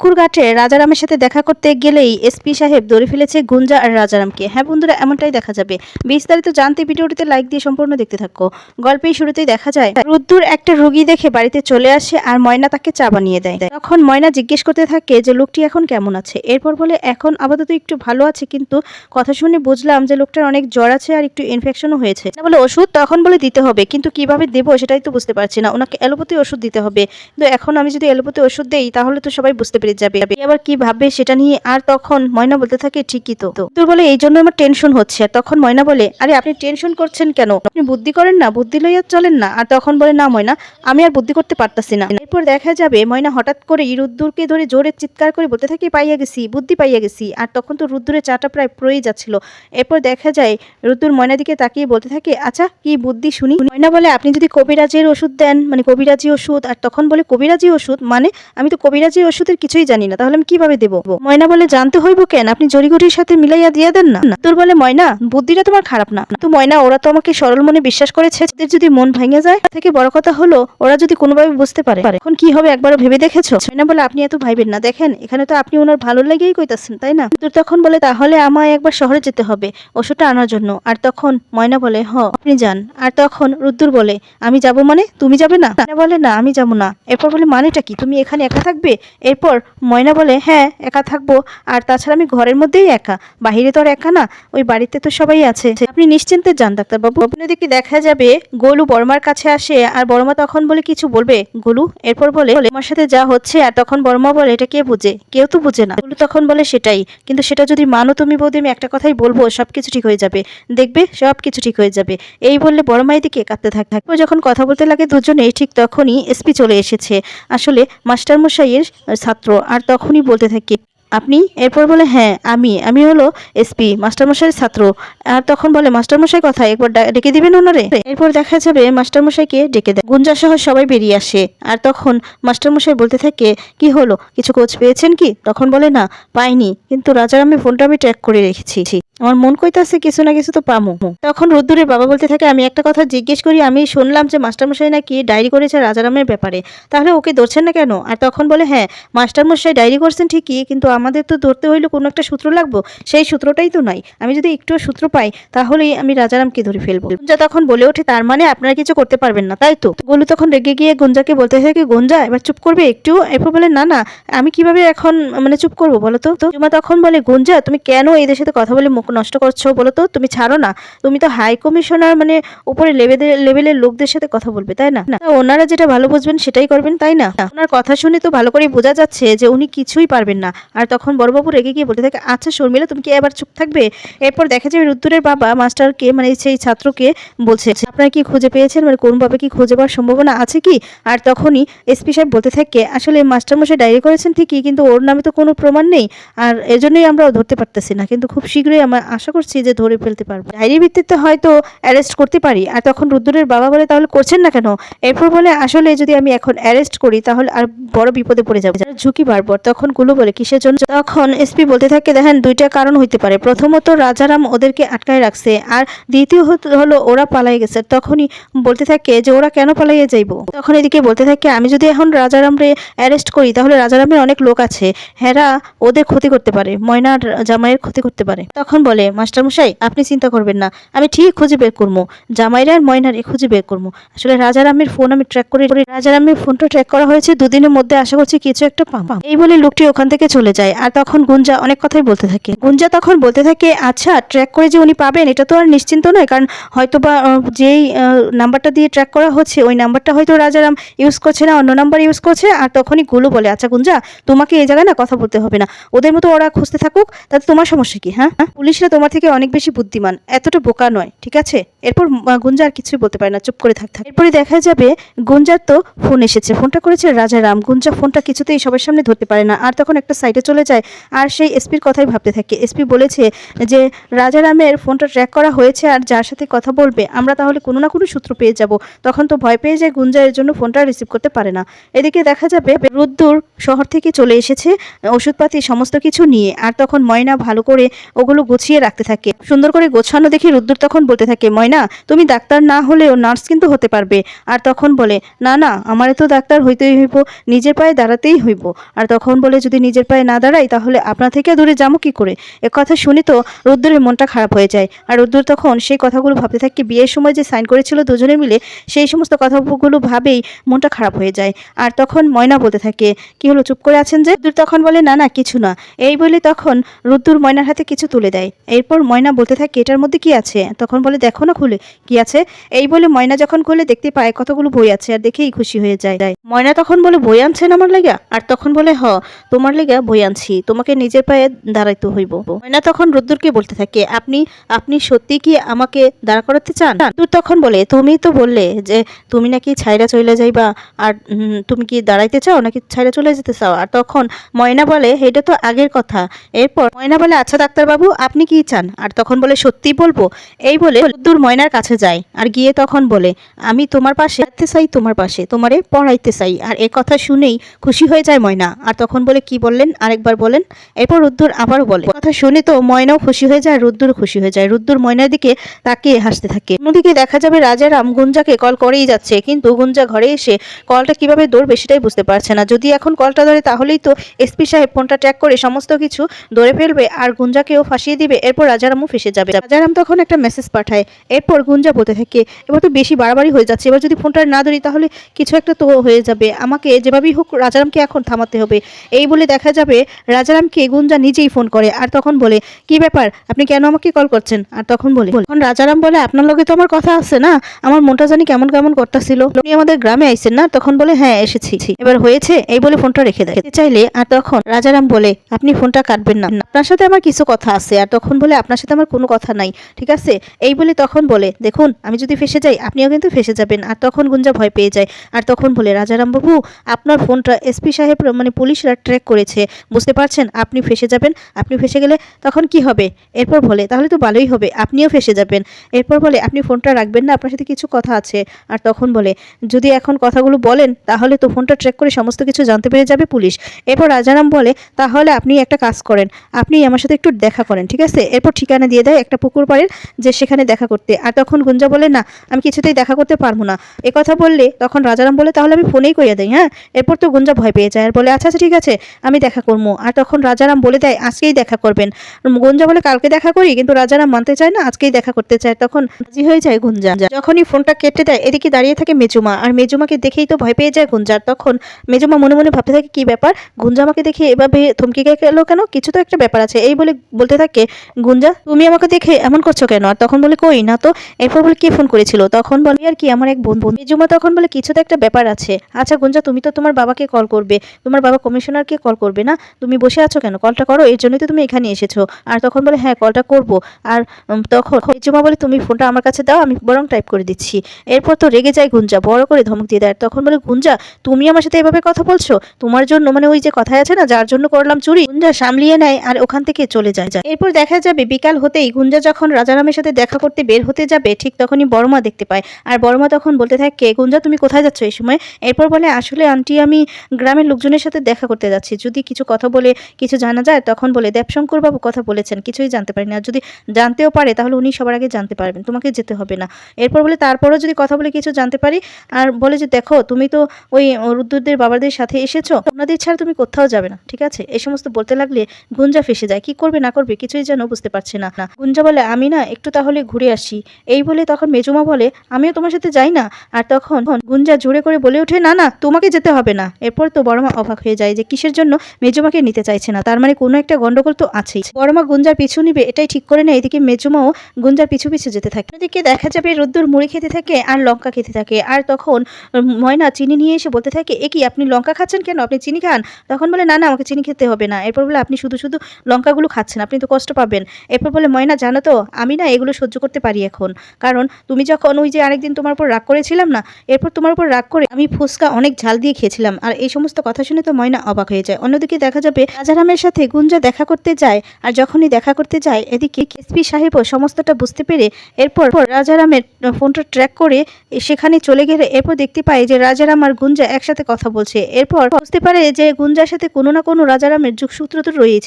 পুকুর ঘাটে রাজারামের সাথে দেখা করতে গেলেই এসপি সাহেব ধরে ফেলেছে গুঞ্জা আর রাজারামকে। হ্যাঁ বন্ধুরা, এমনটাই দেখা যাবে। বিস্তারিত জানতে ভিডিওটিতে লাইক দিয়ে সম্পূর্ণ দেখতে থাকো। গল্পের শুরুতেই দেখা যায়, রুদ্দুর একটা রুগী দেখে বাড়িতে চলে আসে আর ময়না তাকে চা বানিয়ে দেয়। তখন ময়না জিজ্ঞেস করতে থাকে যে, লোকটি এখন কেমন আছে? এরপর বলে, এখন আপাতত একটু ভালো আছে, কিন্তু কথা শুনে বুঝলাম যে, লোকটার অনেক জ্বর আছে আর একটু ইনফেকশনও হয়েছে। বলে, ওষুধ? তখন বলে, দিতে হবে, কিন্তু কীভাবে দেবো সেটাই তো বুঝতে পারছি না। ওনাকে অ্যালোপ্যাথি ওষুধ দিতে হবে। কিন্তু এখন আমি যদি অ্যালোপ্যাথি ওষুধ দেই, তাহলে তো সবাই বুঝতে পেরে যাবে। আবার কি ভাববে সেটা নিয়ে আর তখন ময়না বলতে থাকে, ঠিকই তো। তোর বলে এই জন্য আমার টেনশন হচ্ছে। আর তখন ময়না বলে, আরে, আপনি টেনশন করছেন কেন? আপনি বুদ্ধি করেন না, বুদ্ধি লইয়া চলেন না। আর তখন বলে, না ময়না, আমি আর বুদ্ধি করতে পারতাছি না। এরপর দেখা যাবে ময়না হঠাৎ করে রুদ্দুরকে ধরে জোরে চিৎকার করে বলতে থাকে, পাইয়া গেছি, বুদ্ধি পাইয়া গেছি। আর তখন তো রুদ্দুরের চাটা প্রায় পড়েই যাচ্ছিল। এরপর দেখা যায় রুদ্দুর ময়না দিকে তাকিয়ে বলতে থাকে আচ্ছা কি বুদ্ধি শুনি? ময়না বলে, আপনি যদি কবিরাজের ওষুধ দেন মানে কবিরাজি ওষুধ। আর তখন বলে, কবিরাজি ওষুধ? মানে? আমি তো কবিরাজি ওষুধের কিছুই জানি না, তাহলে আমি কীভাবে দেবো? ময়না বলে, জানতে হইব কেন? আপনি জড়িগড়ির সাথে মিলাইয়া দিয়ে দেন না? তোর বলে, ময়না, বুদ্ধিটা তোমার খারাপ না। তো ময়না, ওরা তো আমাকে সরল মনে বিশ্বাস করেছে। এদের যদি মন ভেঙে যায় থেকে বড় কথা হলো, ওরা যদি কোনোভাবে বুঝতে পারে এখন কি হবে একবারও ভেবে দেখেছ? ময়না বলে, আপনি এত ভাইবেন না। দেখেন, এখানে তো আপনি ওনার ভালো লেগেই কইতাছেন, তাই না? তোর তখন বলে, তাহলে আমায় একবার শহরে যেতে হবে, ওষুধটা আনার জন্য। আর তখন ময়না বলে, হ, আপনি যান। আর তখন রুদ্দুর বলে, আমি যাব মানে? তুমি যাবে না? বলে, না, আমি যাব না। এরপর বলে, মানেটা কি? তুমি এখানে একা থাকবে? এরপর ময়না বলে হ্যাঁ একা থাকব। আর তাছাড়া আমি ঘরের মধ্যেই একা। বাহিরে তো আর একা না। ওই বাড়িতে তো সবাই আছে। আপনি নিশ্চিন্তে যান ডাক্তারবাবু অন্যদিকে দেখা যাবে, গোলু বর্মার কাছে আসে। আর বর্মা তখন বলে কিছু বলবে? গোলু? এরপর বলে আমার সাথে যা হচ্ছে। আর তখন বর্মা বলে, এটা কে বুঝে? কেউ তো বুঝে না। গোলু তখন বলে, সেটাই। কিন্তু সেটা যদি মানো তুমি বৌদি, আমি একটা কথাই বলব, সবকিছু ঠিক হয়ে যাবে। দেখবে সব কিছু ঠিক হয়ে যাবে। এই বললে বড় মায়ের দিকে কাঁদতে থাক। থাকব যখন কথা বলতে লাগে দুজনেই, ঠিক তখনই এসপি চলে এসেছে। আসলে মাস্টারমশাইয়ের ছাত্র আর তখনই বলতে থাকি, আপনি? এরপর বলে হ্যাঁ আমি। আমি হলো এসপি, মাস্টারমশাইয়ের ছাত্র। আর তখন বলে, মাস্টারমশাই কথা একবার ডেকে দিবেন ওনারে? এরপর দেখা যাবে মাস্টারমশাইকে ডেকে দেয়। গুঞ্জা সহ সবাই বেরিয়ে আসে। আর তখন মাস্টারমশাই বলতে থাকে, কি হলো? কিছু কোচ পেয়েছেন কি? তখন বলে, না, পাইনি। কিন্তু রাজারামে ফোনটা আমি ট্র্যাক করে রেখেছি। আমার মন কইতাছে কিছু না কিছু তো পামু। তখন রোদ্দুরের বাবা বলতে থাকে, আমি একটা কথা জিজ্ঞেস করি, আমি শুনলাম যে মাস্টারমশাই নাকি ডায়েরি করেছে রাজারামের ব্যাপারে। তাহলে ওকে ধরছেন না কেন? আর তখন বলে হ্যাঁ মাস্টারমশাই ডায়েরি করছেন ঠিকই, কিন্তু আমাদের তো ধরতে হইলে কোনো একটা সূত্র লাগবো। সেই সূত্রটাই তো নাই। আমি যদি একটু সূত্র পাই, তাহলেই আমি রাজারামকে ধরে ফেলব। গুঞ্জা তখন বলে ওঠে, তার মানে আপনারা কিছু করতে পারবেন না, তাই তো? গোলু তখন রেগে গিয়ে গুঞ্জাকে বলতে থাকে, গুঞ্জা, এবার চুপ করবে একটু? এরপর বলে, না না, আমি কীভাবে এখন মানে চুপ করব বলো তো? জুমা তখন বলে, গুঞ্জা, তুমি কেন এদের সাথে কথা বলে মুখ নষ্ট করছ বলো তো তুমি ছাড়ো না। তুমি তো হাই কমিশনার মানে উপরে লেভেলের লোকদের সাথে কথা বলবে তাই না? না, ওনারা যেটা ভালো বুঝবেন সেটাই করবেন তাই না? ওনার কথা শুনে তো ভালো করে বোঝা যাচ্ছে যে উনি কিছুই পারবেন না। আর তখন বড়বাবু রেগে গিয়ে বলতে থাকে আচ্ছা শর্মিলা তুমি কি এবার চুপ থাকবে? এরপর দেখা যাবে রুদ্দুরের বাবা মাস্টারকে মানে সেই ছাত্রকে বলছে আপনারা কি খুঁজে পেয়েছেন? মানে কোনভাবে কি খুঁজে পাওয়ার সম্ভাবনা আছে কি? আর তখনই এসপি সাহেব বলতে থাকে আসলে মাস্টারমশাই ডায়েরি করেছেন ঠিকই কিন্তু ওর নামে তো কোনো প্রমাণ নেই। আর এজন্যই আমরা ধরতে পারতেছি না। কিন্তু খুব শীঘ্রই আমরা আশা করছি যে ধরে ফেলতে পারব। ডায়েরি ভিত্তিতে হয়তো অ্যারেস্ট করতে পারি। আর তখন রুদ্দুরের বাবা বলে তাহলে করছেন না কেন? এরপর বলে, আসলে যদি আমি এখন অ্যারেস্ট করি, তাহলে আর বড় বিপদে পড়ে যাবে। ঝুঁকি বাড়বো তখনগুলো বলে, কিসের জন্য? তখন এসপি বলতে থাকে, দেখেন, দুইটা কারণ হইতে পারে। প্রথমত, রাজারাম ওদেরকে আটকায় রাখছে। আর দ্বিতীয় হলো, ওরা পালাই গেছে। তখনই বলতে থাকে যে, ওরা কেন পালাইয়ে যাইবো? তখন এদিকে বলতে থাকে, আমি যদি এখন রাজারামরে অ্যারেস্ট করি, তাহলে রাজারামের অনেক লোক আছে। হেরা ওদের ক্ষতি করতে পারে। ময়নার জামাইয়ের ক্ষতি করতে পারে। তখন বলে, মাস্টারমশাই, আপনি চিন্তা করবেন না, আমি ঠিক খুঁজে বের করব। জামাইরা আর ময়নারে খুঁজে বের করব। আসলে রাজারামের ফোন আমি ট্র্যাক করে রাজারামের ফোনটা ট্র্যাক করা হয়েছে দুদিনের মধ্যে, আশা করছি কিছু একটা পাবো। এই বলে লোকটি ওখান থেকে চলে যায়, আর তখন গুঞ্জা অনেক কথাই বলতে থাকে। গুঞ্জা তখন বলতে থাকে আচ্ছা ট্র্যাক করে যে উনি পাবেন, এটা তো আর নিশ্চিন্ত নয়, কারণ হয়তো বা যেই নাম্বারটা দিয়ে ট্র্যাক করা হচ্ছে, ওই নাম্বারটা হয়তো রাজারাম ইউজ করছে না, অন্য নাম্বার ইউজ করছে, আর তখনই গুলো বলে আচ্ছা গুঞ্জা, তোমাকে এই জায়গায় না কথা বলতে হবে না। ওদের মতো ওরা খুঁজতে থাকুক, তাতে তোমার সমস্যা কি হ্যাঁ? হ্যাঁ? পুলিশরা তোমার থেকে অনেক বেশি বুদ্ধিমান। এতটা বোকা নয়, ঠিক আছে? এরপর গুঞ্জা আর কিছুই বলতে পারে না, চুপ করে থাক এরপরে দেখা যাবে গুঞ্জার তো ফোন এসেছে। ফোনটা করেছে রাজারাম গুঞ্জা ফোনটা কিছুতেই সবার সামনে ধরতে পারে না। আর তখন একটা সাইডে চলে যায়, আর সেই এসপির কথাই ভাবতে থাকে। এসপি বলেছে যে রাজারামের ফোনটা ট্র্যাক করা হয়েছে আর যার সাথে কথা বলবে, আমরা তাহলে কোনো না কোনো সূত্র পেয়ে যাব। তখন তো ভয় পেয়ে যায় গুঞ্জা, এর জন্য ফোনটা রিসিভ করতে পারে না। এদিকে দেখা যাবে রুদ্দুর শহর থেকে চলে এসেছে, ওষুধপাতি সমস্ত কিছু নিয়ে। আর তখন ময়না ভালো করে ওগুলো গুছিয়ে গুছিয়ে রাখতে থাকে। সুন্দর করে গোছানো দেখে রুদ্র তখন বলতে থাকে, ময়না, তুমি ডাক্তার না হলেও নার্স কিন্তু হতে পারবে। আর তখন বলে, না না, আমারে তো ডাক্তার হইতেই হইব, নিজের পায়ে দাঁড়াতেই হইব। আর তখন বলে, যদি নিজের পায়ে না দাঁড়াই, তাহলে আপনা থেকে দূরে যাব কি করে? এ কথা শুনি তো রুদ্রের মনটা খারাপ হয়ে যায়। আর রুদ্র তখন সেই কথাগুলো ভাবতে থাকে, বিয়ের সময় যে সাইন করেছিল দুজনে মিলে, সেই সমস্ত কথাগুলো ভাবেই মনটা খারাপ হয়ে যায়। আর তখন ময়না বলতে থাকে, কি হলো, চুপ করে আছেন যে? রুদ্র তখন বলে, না না, কিছু না। এই বলে তখন রুদ্দুর ময়নার হাতে কিছু তুলে দেয়। এরপর ময়না বলতে থাকে, এটার মধ্যে কি আছে? তখন বলে, দেখো না খুলে, কি আছে? এই বলে ময়না যখন খুলে দেখতে পায়, কতগুলো বই আছে, আর দেখেই খুশি হয়ে যায়। ময়না তখন বলে, বই আনছেন আমার লেগা? আর তখন বলে, হ, তোমার লেগা বই আনছি, তোমাকে নিজের পায়ে দাঁড়াইতে হইব। ময়না তখন রুদ্দুরকে বলতে থাকে, আপনি আপনি সত্যি কি আমাকে দাঁড়া করাতে চান? রুদ্দুর তখন বলে, তুমি তো বললে যে তুমি নাকি ছাইরা চলে যাইবা, আর তুমি কি দাঁড়াইতে চাও নাকি ছাইরা চলে যেতে চাও? আর তখন ময়না বলে এটা তো আগের কথা। এরপর ময়না বলে আচ্ছা ডাক্তারবাবু, আপনি কি চান? আর তখন বলে সত্যি বলব? এই বলে রুদ্দুর ময়নার কাছে যায় আর গিয়ে তখন বলে, আমি তোমার পাশে থাকতে চাই, তোমার পাশে, তোমারে পড়াইতে চাই। আর এ কথা শুনেই খুশি হয়ে যায় ময়না। আর তখন বলে, কি বললেন? আরেকবার বলেন। এরপর রুদ্দুর আবারও বলে কথা শুনে তো ময়নাও খুশি হয়ে যায় রুদ্দুর খুশি হয়ে যায়। রুদ্দুর ময়নার দিকে তাকিয়ে হাসতে থাকে। অন্যদিকে দেখা যাবে রাজারাম গুঞ্জাকে কল করেই যাচ্ছে, কিন্তু গুঞ্জা ঘরে এসে কলটা কীভাবে দৌড়বে সেটাই বুঝতে পারছে না। যদি এখন কলটা ধরে, তাহলেই তো এসপি সাহেব ফোনটা ট্র্যাক করে সমস্ত কিছু ধরে ফেলবে, আর গুঞ্জাকেও ফাঁসিয়ে দিবে। এরপর রাজারামও ফেসে যাবে। রাজারাম তখন একটা মেসেজ পাঠায়, এরপর গুঞ্জা বলতে থাকে, এবার তো বেশি বাড়াবাড়ি হয়ে যাচ্ছে, এবার যদি ফোনটা না ধরি তাহলে কিছু একটা তো হয়ে যাবে। আমাকে যেভাবেই হোক রাজারামকে এখন থামাতে হবে। এই বলে দেখা যাবে রাজারামকে গুঞ্জা নিজেই ফোন করে আর তখন বলে, কি ব্যাপার? আপনি কেন আমাকে কল করছেন? আর তখন বলে, তখন রাজারাম বলে, আপনার লগে তো আমার কথা আছে না? আমার মনটা জানি কেমন কেমন করতেছিল। উনি আমাদের গ্রামে আইছেন না? তখন বলে হ্যাঁ এসেছি। এবার হয়েছে, এই বলে ফোনটা রেখে দেয়। চাইলে আর তখন রাজারাম বলে, আপনি ফোনটা কাটবেন না। আপনার সাথে আমার কিছু কথা আছে। আর তখন বলে, আপনার সাথে আমার কোনো কথা নাই, ঠিক আছে? এই বলে তখন বলে, দেখুন, আমি যদি ফেসে যাই, আপনিও কিন্তু ফেসে যাবেন। আর তখন গুঞ্জা ভয় পেয়ে যায়। আর তখন বলে, রাজারাম বাবু, আপনার ফোনটা এসপি সাহেব মানে পুলিশরা ট্র্যাক করেছে, বুঝতে পারছেন? আপনি ফেসে যাবেন, আপনি ফেসে গেলে তখন কি হবে? এরপর বলে, তাহলে তো ভালোই হবে, আপনিও ফেসে যাবেন। এরপর বলে, আপনি ফোনটা রাখবেন না, আপনার সাথে কিছু কথা আছে। আর তখন বলে, যদি এখন কথাগুলো বলেন, তাহলে তো ফোনটা ট্র্যাক করে সমস্ত কিছু জানতে পেরে যাবে পুলিশ। এরপর রাজারাম বলে, তাহলে আপনি একটা কাজ করেন, আপনি আমার সাথে একটু দেখা করেন, ঠিক আছে? এরপর ঠিকানা দিয়ে দেয় একটা পুকুর পাড়ের যে সেখানে দেখা করতে। আর তখন গুঞ্জা বলে, না, আমি কিছুতেই দেখা করতে পারব না। এ কথা বললে তখন রাজারাম বলে, তাহলে আমি ফোনেই করিয়ে দিই হ্যাঁ? এরপর তো গুঞ্জা ভয় পেয়ে যায়, আর বলে আচ্ছা আচ্ছা ঠিক আছে, আমি দেখা করব। আর তখন রাজারাম বলে দেয়, আজকেই দেখা করবেন। গুঞ্জা বলে, কালকে দেখা করি? কিন্তু রাজারাম মানতে চায় না, আজকেই দেখা করতে চায়। তখন রাজি হয়ে যায় গুঞ্জা। যখনই ফোনটা কেটে দেয়, এদিকে দাঁড়িয়ে থাকে মেজুমা, আর মেজুমাকে দেখেই তো ভয় পেয়ে যায় গুঞ্জার তখন মেজুমা মনে মনে ভাবতে থাকে, কি ব্যাপার? গুঞ্জা আমাকে দেখে এভাবে থমকে গেল কেন? কিছু তো একটা ব্যাপার আছে। এই বলে বলতে থাকে গুঞ্জা, তুমি আমাকে দেখে এমন করছ কেন? আর তখন বলে, কই? না তো, এরপর বলে, কে ফোন করেছিল? তখন বলে, আর কি, আমার এক বন্ধু। মেজুমা তখন বলে, কিছু তো একটা ব্যাপার আছে। আচ্ছা গুঞ্জা, তুমি তো তোমার বাবাকে কল করবে। তোমার বাবা কমিশনারকে কল করবে না? তুমি বসে আছো কেন? কলটা করো, এর জন্যই তো তুমি এখানে এসেছ। আর তখন বলে হ্যাঁ কলটা করব। আর তখন জুমা বলে, তুমি ফোনটা আমার কাছে দাও, আমি বরং টাইপ করে দিচ্ছি। এরপর তো রেগে যায় গুঞ্জা, বড় করে ধমক দিয়ে দেয়। তখন বলে, গুঞ্জা, তুমি আমার সাথে এভাবে কথা বলছো? তোমার জন্য মানে ওই যে কথায় আছে না, যার জন্য করলাম চুরি। গুঞ্জা সামলিয়ে নেয় আর ওখান থেকে চলে যায়। এরপর দেখা যাবে, বিকাল হতেই গুঞ্জা যখন রাজারামের সাথে দেখা করতে বের হতে যাবে, ঠিক তখনই বড়মা দেখতে পায়। আর বড়মা তখন বলতে থাকে গুঞ্জা, তুমি কোথায় যাচ্ছ এই সময়? এরপর বলে, আসলে আন্টি, আমি গ্রামের লোকজনের সাথে দেখা করতে যাচ্ছি। যদি কিছু কথা বলে কিছু জানা যায়, তখন বলে, দেবশঙ্কর বাবু কথা বলেছেন, কিছুই জানতে পারি না। যদি জানতেও পারে, তাহলে উনি সবার আগে জানতে পারবেন, তোমাকে যেতে হবে না। এরপর বলে, তারপরও যদি কথা বলে কিছু জানতে পারি? আর বলে যে, দেখো, তুমি তো ওই রুদ্রদের বাবাদের সাথে এসেছ ওনাদের ছাড়া তুমি কোথাও যাবে না, ঠিক আছে? এই সমস্ত বলতে লাগলে গুঞ্জা ফেসে যায়। কি করবে, না করবে, কিছুই যেন বুঝতে পারছে না। না গুঞ্জা বলে আমি না একটু তাহলে ঘুরে আসি। এই বলে তখন মেজুমা বলে, আমিও তোমার সাথে যাই না? আর তখন গুঞ্জা জোরে করে বলে ওঠে, না না, তোমাকে যেতে হবে না। এরপর তো বড়মা অবাক হয়ে যায় যে কিসের জন্য মেজুমাকে নিতে চাইছে না। তার মানে কোনো একটা গন্ডগোল তো আছেই। বড়মা গুঞ্জার পিছু নিবে, এটাই ঠিক করে নেয়। এদিকে মেজুমাও গুঞ্জার পিছু পিছু যেতে থাকে। এদিকে দেখা যাবে রোদ্দুর মুড়ি খেতে থাকে আর লঙ্কা খেতে থাকে। আর তখন ময়না চিনি নিয়ে এসে বলতে থাকে, এ কি, আপনি লঙ্কা খাচ্ছেন কেন? আপনি চিনি খান? তখন বলে, না না, আমাকে চিনি খেতে হবে না। এরপর বলে, আপনি শুধু শুধু লঙ্কাগুলো খাচ্ছেন, আপনি তো কষ্ট পাবেন। এরপর বলে, ময়না, জানো তো, আমি না এগুলো সহ্য করতে পারি এখন। কারণ তুমি যখন ওই যে আরেকদিন তোমার উপর রাগ করেছিলাম না, এরপর তোমার উপর রাগ করে আমি ফুচকা অনেক ঝাল দিয়ে খেয়েছিলাম। আর এই সমস্ত কথা শুনে তো ময়না অবাক হয়ে যায়। অন্যদিকে দেখা যাবে, রাজারামের সাথে গুঞ্জা দেখা করতে যায়, আর যখনই দেখা করতে যায়, এদিকে এসপি সাহেবও সমস্তটা বুঝতে পেরে এরপর রাজারামের ফোনটা ট্র্যাক করে সেখানে চলে গেলে এরপর দেখতে পায় যে রাজারাম আর গুঞ্জা একসাথে কথা বলছে। এরপর বুঝতে পারে যে গুঞ্জার সাথে কোনো না কোনো রাজারামের যুগসূত্র তো রয়েছে।